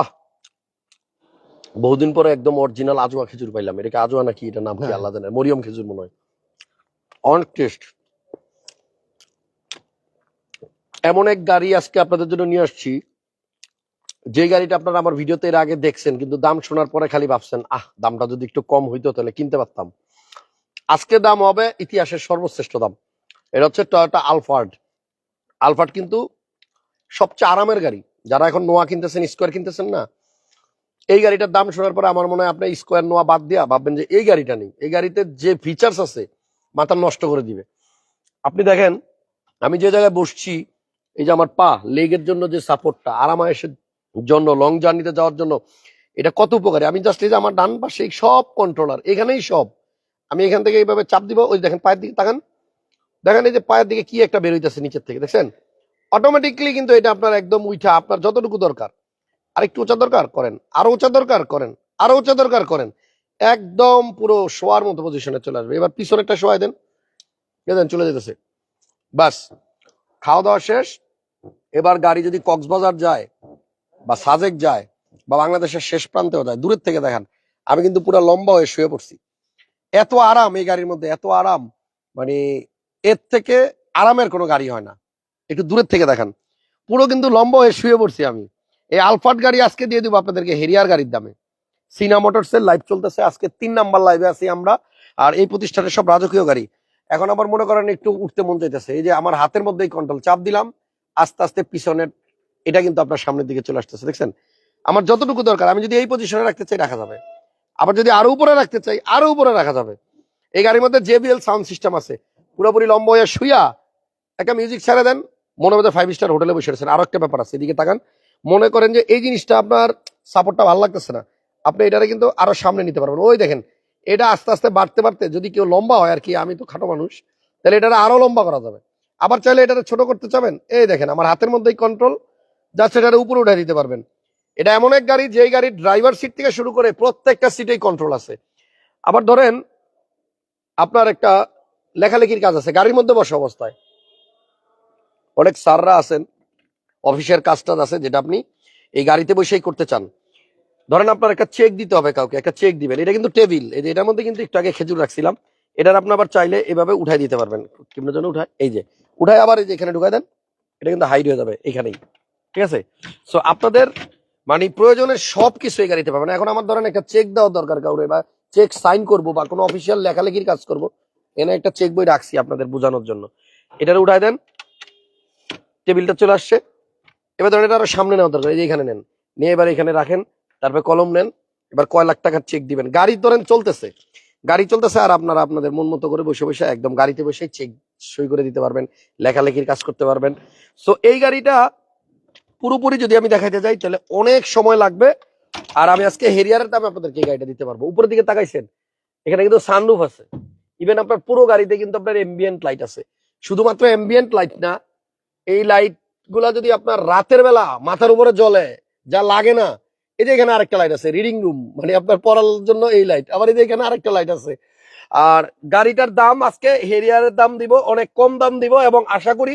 আহ বহুদিন পরে একদম অরিজিনাল আজোয়া খেজুর পাইলাম। এটাকে আজোয়া নাকি এটা নাম কি হ্যাঁ। আল্লাহ জানে মরিয়ম খেজুর মনে হয়। অনেক টেস্ট এমন এক গাড়ি আজকে আপনাদের জন্য নিয়ে আসছি। যে গাড়িটা আপনারা আমার ভিডিওতে এর আগে দেখছেন কিন্তু দাম শোনার পরে খালি ভাবছেন আহ দামটা যদি একটু কম হইতো তাহলে কিনতে পারতাম। আজকে দাম হবে ইতিহাসের সর্বশ্রেষ্ঠ দাম। এটা হচ্ছে টয়োটা আলফার্ড আলফার্ড কিন্তু সবচেয়ে আরামের গাড়ি। যারা এখন নোয়া কিনতেছেন স্কোয়ার কিনতেছেন না, এই গাড়িটার দাম শোনার পরে আমার মনে হয় আপনি স্কোয়ার নোয়া বাদ দিয়া ভাববেন যে এই গাড়িটা নেই। এই গাড়িতে যে ফিচার্স আছে, মাথা নষ্ট করে দিবে। আপনি দেখেন, আমি যে জায়গায় বসছি, এই যে আমার পা লেগের জন্য যে সাপোর্টটা আরামায়েশের জন্য লং জার্নিতে যাওয়ার জন্য, এটা কত উপকারী? আমি জাস্ট এই যে আমার ডান পাশে সব কন্ট্রোলার এখানেই সব। আমি এখান থেকে এইভাবে চাপ দিব, ওই দেখেন, পায়ের দিকে তাকান। দেখেন এই যে পায়ের দিকে কি একটা বেরোইতেছে নিচের থেকে, দেখছেন? অটোমেটিকলি কিন্তু এটা আপনার একদম উঠা আপনার যতটুকু দরকার। আরেকটু উঁচা দরকার করেন, আরও উঁচা দরকার করেন, আরও উঁচা দরকার করেন, একদম পুরো শোয়ার মতো পজিশনে চলে আসবে। এবার পিছনেরটা শোয়াই দেন দেন চলে যেতেছে। বাস খাওয়া দাওয়া শেষ, এবার গাড়ি যদি কক্সবাজার যায় বা সাজেক যায় বা বাংলাদেশের শেষ প্রান্তেও যায়, দূরের থেকে দেখান, আমি কিন্তু পুরো লম্বা হয়ে শুয়ে পড়ছি। এত আরাম এই গাড়ির মধ্যে, এত আরাম মানে এর থেকে আরামের কোনো গাড়ি হয় না। একটু দূরের থেকে দেখান। পুরো কিন্তু লম্বা হয়ে শুয়ে পড়ছি আমি। এই আলফাট গাড়ি আজকে দিয়ে দিব আপনাদেরকে হেরিয়ার গাড়ির দামে। সিনা মোটরসের লাইভ চলতেছে। আজকে তিন নাম্বার লাইভে আছি আমরা। আর এই প্রতিষ্ঠানের সব রাজকীয় গাড়ি। এখন আবার মনে করেন একটু উঠতে মন চাইতেছে। এই যে আমার হাতের মধ্যেই কন্ট্রোল চাপ দিলাম। আস্তে আস্তে পিছনের, এটা কিন্তু আপনার সামনের দিকে চলে আসতেছে। দেখছেন? আমার যতটুকু দরকার, আমি যদি এই পজিশনে রাখতে চাই, রাখা যাবে। আবার যদি আরও উপরে রাখতে চাই, আরও উপরে রাখা যাবে। এই গাড়ির মধ্যে জেবিএল সাউন্ড সিস্টেম আছে। পুরোপুরি লম্বা হয়ে শুয়া একটা মিউজিক ছেড়ে দেন। মনে মধ্যে ফাইভ স্টার হোটেলে বসে রয়েছেন। আরও একটা ব্যাপার আছে, এদিকে তাকান। মনে করেন যে এই জিনিসটা আপনার সাপোর্টটা ভালো লাগতেছে না। আপনি এটারে কিন্তু আরও সামনে নিতে পারবেন। ওই দেখেন, এটা আস্তে আস্তে বাড়তে বাড়তে যদি কেউ লম্বা হয় আর কি, আমি তো খাটো মানুষ, তাহলে এটা আরও লম্বা করা যাবে। আবার চাইলে এটা ছোট করতে চাবেন? এই দেখেন, আমার হাতের মধ্যেই কন্ট্রোল যাচ্ছে এটার উপরে উঠে দিতে পারবেন। এটা এমন এক গাড়ি, যেই গাড়ির ড্রাইভার সিট থেকে শুরু করে প্রত্যেকটা সিটেই কন্ট্রোল আছে। আবার ধরেন, আপনার একটা লেখালেখির কাজ আছে, গাড়ির মধ্যে বসা অবস্থায়। অনেক স্যাররা আছেন, অফিসের কাজ টাজ আছে যেটা আপনি এই গাড়িতে বসেই করতে চান। ধরেন আপনার একটা চেক দিতে হবে কাউকে, একটা চেক দিবেন। এটা কিন্তু টেবিল এই যে এটার মধ্যে কিন্তু একটু আগে খেজুর রাখছিলাম। এটার আপনি আবার চাইলে এভাবে উঠাই দিতে পারবেন। কেমন জন্য উঠায়, এই যে, উঠায় আবার এই যে এখানে ঢুকাই দেন, এটা কিন্তু হাইড হয়ে যাবে এখানেই, ঠিক আছে? সো আপনাদের মানে প্রয়োজনের সব কিছু এই গাড়িতে পাবেন। এখন আমার ধরেন একটা চেক দেওয়ার দরকার কাউরে, বা চেক সাইন করব, বা কোনো অফিসিয়াল লেখালেখির কাজ করব, এনে একটা চেক বই রাখছি আপনাদের বোঝানোর জন্য। এটার উঠায় দেন টেবিলটা চলে আসছে। এবার ধরেন এটা আরও সামনে নেওয়া দরকার, এই যে এখানে নেন। নিয়ে এবার এখানে রাখেন, তারপরে কলম নেন, এবার কয় লাখ টাকার চেক দিবেন। গাড়ি ধরেন চলতেছে, গাড়ি চলতেছে আর আপনারা আপনাদের মন মতো করে বসে বসে একদম গাড়িতে বসে চেক সই করে দিতে পারবেন, লেখালেখির কাজ করতে পারবেন। সো এই গাড়িটা পুরোপুরি যদি আমি দেখাইতে যাই, তাহলে অনেক সময় লাগবে। আর আমি আজকে হেরিয়ারের দামে আপনাদেরকে এই গাড়িটা দিতে পারব। উপরের দিকে তাকাইছেন, এখানে কিন্তু সানরুফ আছে। ইভেন আপনার পুরো গাড়িতে কিন্তু আপনার এমবিয়েন্ট লাইট আছে। শুধুমাত্র এমবিয়েন্ট লাইট না এই লাইটগুলা যদি আপনার রাতের বেলা মাথার উপরে জ্বলে, যা লাগে না, এই যে এখানে আরেকটা লাইট আছে রিডিং রুম মানে আপনার পড়ার জন্য এই লাইট আবার এই যে এখানে আরেকটা লাইট আছে। আর গাড়িটার দাম আজকে হেরিয়ারের দাম দিব, অনেক কম দাম দিব এবং আশা করি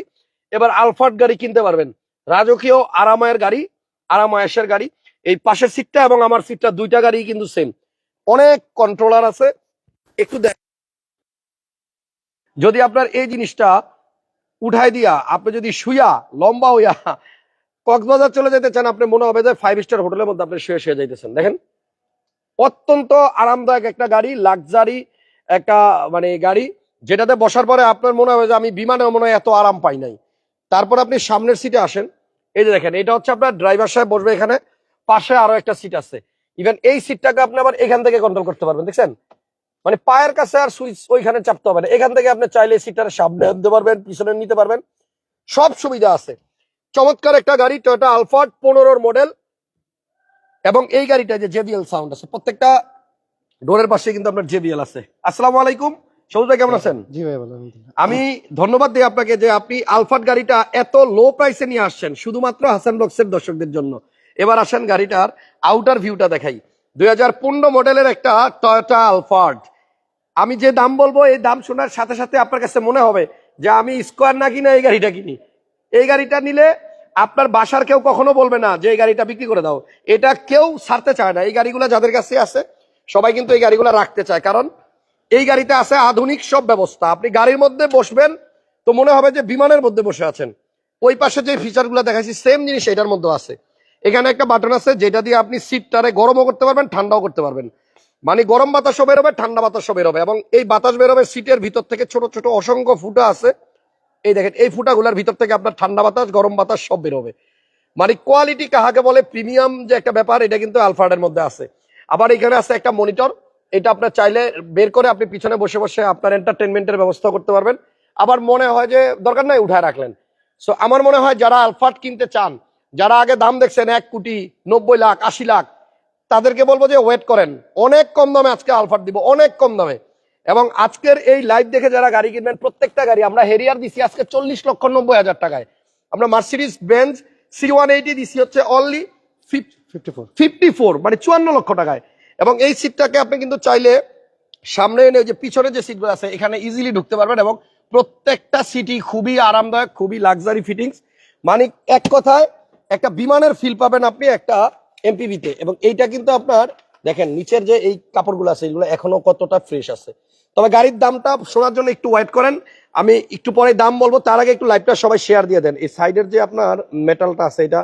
এবার আলফাট গাড়ি কিনতে পারবেন। রাজকীয় আরামায়ের গাড়ি, আরামায়েশের গাড়ি, এই পাশের সিটটা এবং আমার সিটটা দুইটা গাড়ি কিন্তু সেম অনেক কন্ট্রোলার আছে, একটু দেখ যদি আপনার এই জিনিসটা উঠাই দিয়া, আপনি যদি শুয়া লম্বা হইয়া কক্সবাজার চলে যেতে চান, আপনি মনে হবে যে ফাইভ স্টার হোটেলের মধ্যে আপনি শুয়ে শুয়ে যাইতেছেন। দেখেন, অত্যন্ত আরামদায়ক একটা গাড়ি লাক্সারি একটা মানে গাড়ি, যেটাতে বসার পরে আপনার মনে হবে যে আমি বিমানে মনে হয় এত আরাম পাই নাই। তারপর আপনি সামনের সিটে আসেন, এই যে দেখেন, এটা হচ্ছে আপনার ড্রাইভার সাহেব বসবে এখানে, পাশে আরও একটা সিট আছে। ইভেন এই সিটটাকে আপনি আবার এখান থেকে কন্ট্রোল করতে পারবেন, দেখছেন? মানে পায়ের কাছে আর সুইচ ওইখানে চাপতে হবে না। এখান থেকে আপনি চাইলে সিটার সামনে আনতে পারবেন পিছনে নিতে পারবেন। সব সুবিধা আছে। চমৎকার একটা গাড়ি টয়োটা আলফার্ড পনেরোর মডেল এবং এই গাড়িটা যে জেবিএল সাউন্ড আছে। প্রত্যেকটা ডোরের পাশে কিন্তু আপনার জেবিএল আছে। আসসালামু আলাইকুম। সবুজ ভাই কেমন আছেন? জি ভাই ভালো আমি ধন্যবাদ দিই আপনাকে যে আপনি আলফাট গাড়িটা এত লো প্রাইসে নিয়ে আসছেন শুধুমাত্র হাসান বক্সের দর্শকদের জন্য। এবার আসেন গাড়িটার আউটার ভিউটা দেখাই। দুই হাজার পনেরো মডেলের একটা টয়োটা আলফার্ড আমি যে দাম বলব, এই দাম শোনার সাথে সাথে আপনার কাছে মনে হবে যে আমি স্কোয়ার না কিনা এই গাড়িটা কিনি। এই গাড়িটা নিলে আপনার বাসার কেউ কখনো বলবে না যে এই গাড়িটা বিক্রি করে দাও। এটা কেউ ছাড়তে চায় না। এই গাড়িগুলো যাদের কাছে আছে, সবাই কিন্তু এই গাড়িগুলো রাখতে চায়। কারণ এই গাড়িতে আছে আধুনিক সব ব্যবস্থা। আপনি গাড়ির মধ্যে বসবেন, তো মনে হবে যে বিমানের মধ্যে বসে আছেন। ওই পাশে যে ফিচারগুলো দেখাচ্ছি সেম জিনিস এটার মধ্যে আছে। এখানে একটা বাটন আছে, যেটা দিয়ে আপনি সিটটারে গরমও করতে পারবেন, ঠান্ডাও করতে পারবেন। মানে গরম বাতাসও বেরোবে, ঠান্ডা বাতাসও বেরোবে এবং এই বাতাস বেরোবে সিটের ভিতর থেকে ছোট ছোট অসংখ্য ফুটা আছে। এই দেখেন, এই ফুটাগুলোর ভিতর থেকে আপনার ঠান্ডা বাতাস, গরম বাতাস সব বেরোবে। মানে কোয়ালিটি কাহাকে বলে প্রিমিয়াম যে একটা ব্যাপার, এটা কিন্তু আলফার্ডের মধ্যে আছে। আবার এখানে আছে একটা মনিটর এটা আপনার চাইলে বের করে আপনি পিছনে বসে বসে আপনার এন্টারটেনমেন্টের ব্যবস্থা করতে পারবেন। আবার মনে হয় যে দরকার নাই, উঠায় রাখলেন। সো আমার মনে হয় যারা আলফার্ড কিনতে চান যারা আগে দাম দেখছেন এক কোটি নব্বই লাখ আশি লাখ তাদেরকে বলব যে ওয়েট করেন। অনেক কম দামে আজকে আলফার দিব অনেক কম দামে। এবং আজকের এই লাইভ দেখে যারা গাড়ি কিনবেন প্রত্যেকটা গাড়ি আমরা হেরিয়ার দিছি আজকে চল্লিশ লক্ষ নব্বই হাজার টাকায়। আমরা Mercedes Benz C one eighty দিছি হচ্ছে অনলি ফিফটি ফোর মানে চুয়ান্ন লক্ষ টাকায়। এবং এই সিটটাকে আপনি কিন্তু চাইলে সামনে এনে ওই যে পিছনে যে সিটগুলো আছে এখানে ইজিলি ঢুকতে পারবেন এবং প্রত্যেকটা সিটই খুবই আরামদায়ক খুবই লাক্সারি ফিটিংস মানে এক কথায় একটা বিমানের ফিল পাবেন আপনি একটা এমপিভিতে এবং এইটা কিন্তু আপনার, দেখেন, নিচের যে এই কাপড়গুলো আছে, এগুলো এখনও কতটা ফ্রেশ আছে। তবে গাড়ির দামটা শোনার জন্য একটু ওয়েট করেন। আমি একটু পরে দাম বলব, তার আগে একটু লাইভটা সবাই শেয়ার দিয়ে দেন। এই সাইডের যে আপনার মেটালটা আছে, এটা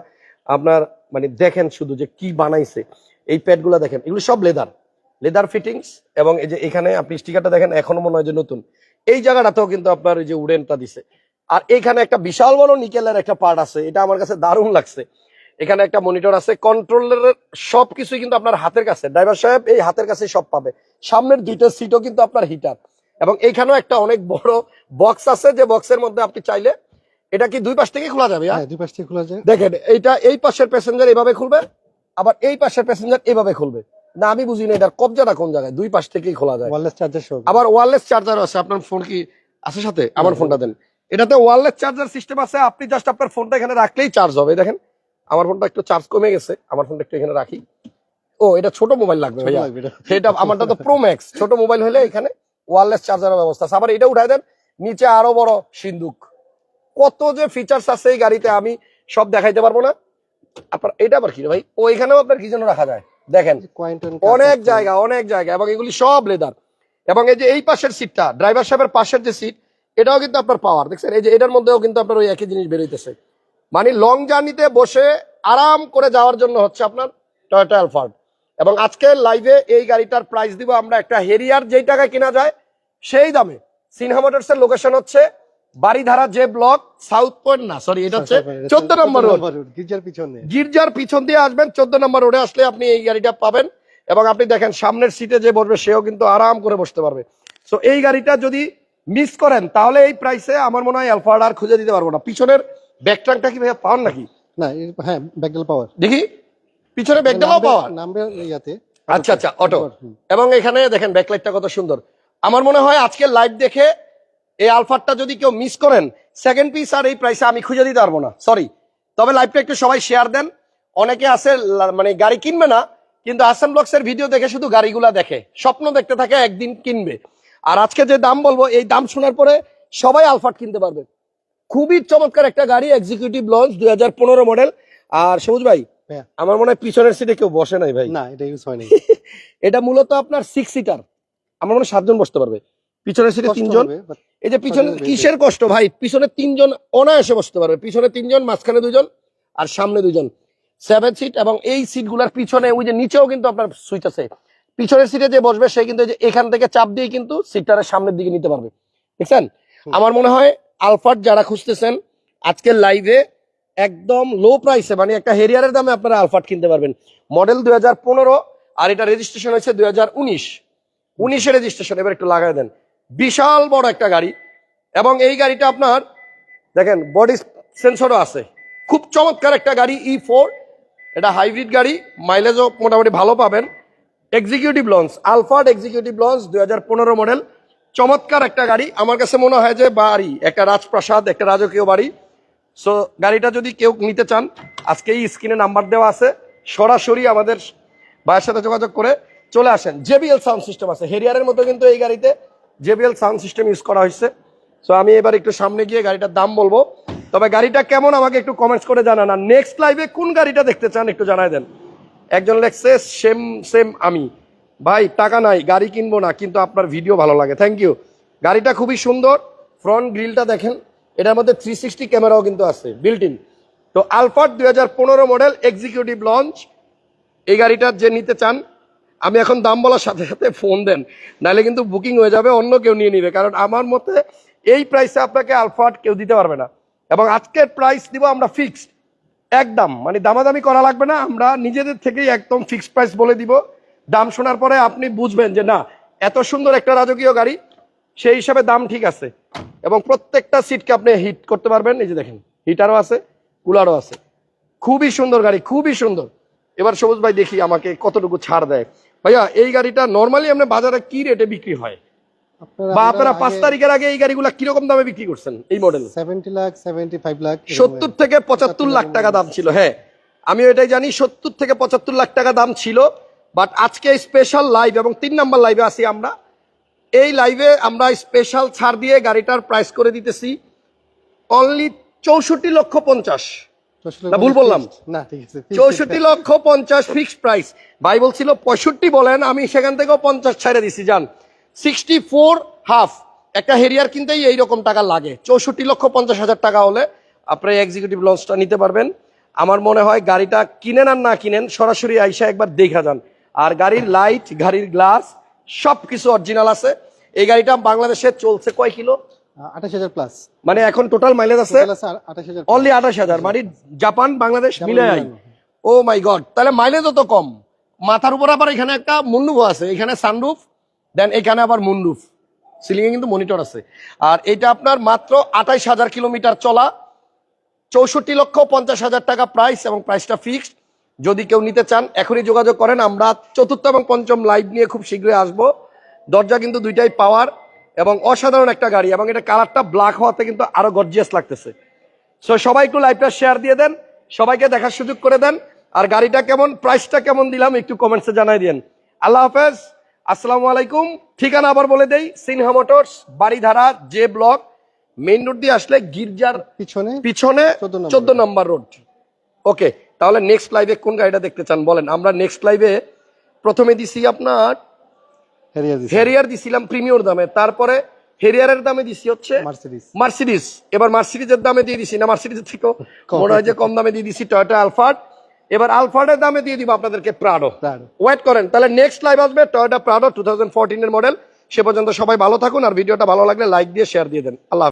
আপনার মানে দেখেন শুধু যে কি বানাইছে। এই প্যাডগুলো দেখেন, এগুলো সব লেদার লেদার ফিটিংস এবং এই যে এখানে আপনি স্টিকারটা দেখেন, এখনও মনে হয় যে নতুন। এই জায়গাটাতেও কিন্তু আপনার ওই যে উডেনটা দিছে। আর এখানে একটা বিশাল বড় নিকেলের একটা পার্ট আছে এটা আমার কাছে দারুণ লাগছে। এখানে একটা মনিটর আছে কন্ট্রোলের সব কিছুই কিন্তু আপনার হাতের কাছে। ড্রাইভার সাহেব এই হাতের কাছে সব পাবে। সামনের দুইটা সিটও কিন্তু আপনার হিটার এবং এইখানেও একটা অনেক বড় বক্স আছে যে বক্সের মধ্যে আপনি চাইলে এটা কি দুই পাশ থেকে খোলা যাবে হ্যাঁ? হ্যাঁ দুই পাশ থেকে খোলা যায়। দেখেন এইটা এই পাশের প্যাসেঞ্জার এভাবে খুলবে আবার এই পাশের প্যাসেঞ্জার এভাবে খুলবে। না আমি বুঝি না এটার কবজাটা কোন জায়গায় দুই পাশ থেকেই খোলা যায়। ওয়ারলেস চার্জার আবার ওয়ারলেস চার্জার আছে আপনার ফোন কি আছে সাথে? আমার ফোনটা দেন। এটাতে ওয়ারলেস চার্জার সিস্টেম আছে আপনি জাস্ট আপনার ফোনটা এখানে রাখলেই চার্জ হবে। দেখেন আমার ফোনটা একটু চার্জ কমে গেছে আমার ফোনটা একটু এখানে রাখি। ও এটা ছোট মোবাইল লাগবে। সেটা আমারটা তো প্রো ম্যাক্স ছোট মোবাইল হলে এখানে ওয়ারলেস চার্জারের ব্যবস্থা আছে। আবার এটা উঠাই দেন নিচে আরও বড় সিন্দুক কত যে ফিচার্স আছে এই গাড়িতে আমি সব দেখাইতে পারব না। আপনার এটা আবার কি ভাই? ও এখানেও আপনার কি জন্য রাখা যায়? দেখেন অনেক জায়গা অনেক জায়গা এবং এগুলি সব লেদার এবং এই যে এই পাশের সিটটা ড্রাইভার সাহেবের পাশের যে সিট এটাও কিন্তু আপনার পাওয়ার দেখছেন? এই যে এটার মধ্যেও কিন্তু আপনার ওই একই জিনিস বেরোইতেছে। মানে লং জার্নিতে বসে আরাম করে যাওয়ার জন্য হচ্ছে আপনার টয়োটা অ্যালফার্ড এবং আজকে লাইভে এই গাড়িটার প্রাইস দিব আমরা একটা হেরিয়ার যেই টাকায় কেনা যায় সেই দামে। সিনহা মোটরস এর লোকেশন হচ্ছে Baridhara J block south point না সরি এটা হচ্ছে চোদ্দ নম্বর রোড গির্জার পিছনে গির্জার পিছন দিয়ে আসবেন চোদ্দ নম্বর রোডে আসলে আপনি এই গাড়িটা পাবেন। এবং আপনি দেখেন সামনের সিটে যে বসবে সেও কিন্তু আরাম করে বসতে পারবে। সো এই গাড়িটা যদি মিস করেন তাহলে এই প্রাইসে আমার মনে হয় অ্যালফার্ড আর খুঁজে দিতে পারব না। পিছনের ব্যাকট্রাংটা কি ভাইয়া পান নাকি? না হ্যাঁ ব্যাকডেল পাওয়ার দেখি। পিছনে ব্যাকডালাও পাওয়া নামবে ইয়াতে। আচ্ছা আচ্ছা অটো এবং এখানে দেখেন ব্যাকলাইটটা কত সুন্দর। আমার মনে হয় আজকে লাইভ দেখে এই আলফারটা যদি কেউ মিস করেন সেকেন্ড পিস আর এই প্রাইসে আমি খুঁজে দিতে পারব না। সরি তবে লাইভটা একটু সবাই শেয়ার দেন। অনেকে আছে মানে গাড়ি কিনবে না কিন্তু আসান ব্লগস এর ভিডিও দেখে শুধু গাড়িগুলা দেখে। স্বপ্ন দেখতে থাকে একদিন কিনবে। আর আজকে যে দাম বলব এই দাম শোনার পরে সবাই আলফাট কিনতে পারবে। খুবই চমৎকার একটা গাড়ি এক্সিকিউটিভ লঞ্চ দুই হাজার পনেরো মডেল আর সবুজ ভাই হ্যাঁ। আমার মনে হয় পিছনের সিটে কেউ বসে নাই ভাই। না এটা ইউজ হয়নি এটা মূলত আপনার সিক্স সিটার আমার মনে হয় সাতজন বসতে পারবে। পিছনের সিটে তিনজন। এই যে পিছনে কিসের কষ্ট ভাই? পিছনে তিনজন অনায়াসে বসতে পারবে। পিছনে তিনজন মাঝখানে দুজন আর সামনে দুজন। সেভেন সিট এবং এই সিটগুলার পিছনে ওই যে নিচেও কিন্তু আপনার সুইচ আছে। পিছনের সিটে যে বসবে সে কিন্তু এখান থেকে চাপ দিয়ে কিন্তু সিটটার সামনের দিকে নিতে পারবে। দেখছেন? আমার মনে হয় আলফার্ট যারা খুঁজতেছেন আজকের লাইভে একদম লো প্রাইসে মানে একটা হেরিয়ারের দামে আপনারা আলফার্ট কিনতে পারবেন। মডেল দুই হাজার পনেরো আর এটা রেজিস্ট্রেশন হয়েছে দুই হাজার উনিশ। উনিশে রেজিস্ট্রেশন এবার একটু লাগাই দেন। বিশাল বড় একটা গাড়ি এবং এই গাড়িটা আপনার দেখেন বডি সেন্সরও আছে। খুব চমৎকার একটা গাড়ি ই ফোর এটা হাইব্রিড গাড়ি মাইলেজও মোটামুটি ভালো পাবেন। Executive lounge Alphard executive lounge দুই হাজার পনেরো মডেল চমৎকার একটা গাড়ি। আমার কাছে মনে হয় যে বাড়ি, একটা রাজপ্রাসাদ, একটা রাজকীয় বাড়ি। সো গাড়িটা যদি কেউ নিতে চান আজকে এই স্ক্রিনে নাম্বার দেওয়া আছে। সরাসরি আমাদের ভাইয়ের সাথে যোগাযোগ করে চলে আসেন। জেবিএল সাউন্ড সিস্টেম আছে। হেরিয়ারের মতো কিন্তু এই গাড়িতে জেবিএল সাউন্ড সিস্টেম ইউজ করা হয়েছে। সো আমি এবার একটু সামনে গিয়ে গাড়িটার দাম বলব। তবে গাড়িটা কেমন আমাকে একটু কমেন্টস করে জানান। আর নেক্সট লাইভে কোন গাড়িটা দেখতে চান একটু জানাই দেন। একজন লেখছে, সেম সেম আমি। ভাই, টাকা নাই, গাড়ি কিনবো না, কিন্তু আপনার ভিডিও ভালো লাগে। থ্যাংক ইউ গাড়িটা খুবই সুন্দর ফ্রন্ট গ্রিলটা দেখেন, এটার মধ্যে থ্রি সিক্সটি ক্যামেরাও কিন্তু আছে বিল্ট ইন তো আলফাট দুই মডেল এক্সিকিউটিভ লঞ্চ এই গাড়িটা যে নিতে চান, আমি এখন দাম বলার সাথে সাথে ফোন দেন। নাহলে কিন্তু বুকিং হয়ে যাবে, অন্য কেউ নিয়ে নিবে। কারণ আমার মতে এই প্রাইসে আপনাকে আলফাট কেউ দিতে পারবে না। এবং আজকের প্রাইস দিব আমরা ফিক্সড একদম মানে দামাদামি করা লাগবে না, আমরা নিজেদের থেকেই একদম ফিক্সড প্রাইস বলে দিব। দাম শোনার পরে আপনি বুঝবেন যে না, এত সুন্দর একটা রাজকীয় গাড়ি, সেই হিসাবে দাম ঠিক আছে। এবং প্রত্যেকটা সিটকে আপনি হিট করতে পারবেন, এই যে দেখেন হিটারও আছে কুলারও আছে। খুবই সুন্দর গাড়ি, খুবই সুন্দর। এবার সবুজ ভাই দেখি আমাকে কতটুকু ছাড় দেয়। ভাইয়া, এই গাড়িটা নর্মালি আপনি বাজারে কি রেটে বিক্রি হয়? বা আপনারা পাঁচ তারিখের আগে এই গাড়িগুলো কীরকম দামে বিক্রি করছেন এই model seventy lakh seventy five lakh সত্তর থেকে পঁচাত্তর লাখ টাকা দাম ছিল হ্যাঁ। আমি এটাই জানি সত্তর থেকে পঁচাত্তর লাখ টাকা দাম ছিল। বাট আজকে স্পেশাল লাইভ এবং তিন নাম্বার লাইভে আছি আমরা। এই লাইভে আমরা স্পেশাল ছাড় দিয়ে গাড়িটার প্রাইস করে দিতেছি অনলি চৌষট্টি লক্ষ পঞ্চাশ। ভুল বললাম? চৌষট্টি লক্ষ পঞ্চাশ ফিক্সড প্রাইস ভাই বলছিল পঁয়ষট্টি বলেন আমি সেখান থেকেও পঞ্চাশ ছাড়ে দিছি যান সিক্সটি ফোর হাফ একটা হেরিয়ার কিনতেই এইরকম টাকা লাগে। চৌষট্টি লক্ষ পঞ্চাশ হাজার টাকা হলে আপনি এক্সিকিউটিভ লঞ্চটা নিতে পারবেন। আমার মনে হয় গাড়িটা কিনেন আর না কিনেন সরাসরি আইসা একবার দেখা যান। আর গাড়ির লাইট গাড়ির গ্লাস সব কিছু অরিজিনাল আছে। এই গাড়িটা বাংলাদেশে চলছে কয় কিলো? আঠাশ হাজার প্লাস মানে এখন টোটাল মাইলেজ আছে? আঠাশ অনলি আঠাশ হাজার। মানে জাপান বাংলাদেশ মিলে ও মাই গড তাহলে মাইলেজও তো কম। মাথার উপর আবার এখানে একটা আছে। এখানে সানরুফ দেন এখানে আবার মুন্ডুফ সিলিংয়ে কিন্তু মনিটর আছে। আর এটা আপনার মাত্র আঠাইশ হাজার কিলোমিটার চলা। চৌষট্টি লক্ষ পঞ্চাশ হাজার টাকা প্রাইস এবং প্রাইসটা ফিক্সড যদি কেউ নিতে চান, এখনই যোগাযোগ করেন। আমরা চতুর্থ এবং পঞ্চম লাইভ নিয়ে খুব শীঘ্রই আসব। দরজা কিন্তু দুইটাই পাওয়ার এবং অসাধারণ একটা গাড়ি এবং এটা কালারটা ব্ল্যাক হওয়াতে কিন্তু আরও গর্জিয়াস লাগতেছে। সো সবাই একটু লাইভটা শেয়ার দিয়ে দেন। সবাইকে দেখার সুযোগ করে দেন। আর গাড়িটা কেমন প্রাইসটা কেমন দিলাম, একটু কমেন্টসে জানাই দেন আল্লাহ হাফেজ। আসসালামু আলাইকুম। ঠিকানা আবার বলে দেই Sinha motors Baridhara J block. Main road দিয়ে আসলে গির্জার পিছনে পিছনে 14 চোদ্দ নম্বর রোড। ওকে তাহলে নেক্সট লাইভে কোন গাড়িটা দেখতে চান বলেন? আমরা নেক্সট লাইভে প্রথমে দিছি আপনার হেরিয়ার দিছিলাম। প্রিমিয়র দামে তারপরে হেরিয়ারের দামে দিছি হচ্ছে মার্সিডিস মার্সিডিস এবার মার্সিডিজের দামে দিয়ে দিছি না মার্সিডিজের থেকেও। মনে হয় যে কম দামে দিয়ে দিছি টয়োটা আলফার্ড এবার আলফার্ডের দামে দিয়ে দিব আপনাদেরকে প্রাডো। ওয়েট করেন তাহলে নেক্সট লাইভ আসবে টয়োটা প্রাডো টু থাউজেন্ড এর মডেল সে পর্যন্ত সবাই ভালো থাকুন আর ভিডিওটা ভালো লাগলে লাইক দিয়ে শেয়ার দিয়ে দেন আল্লাহ।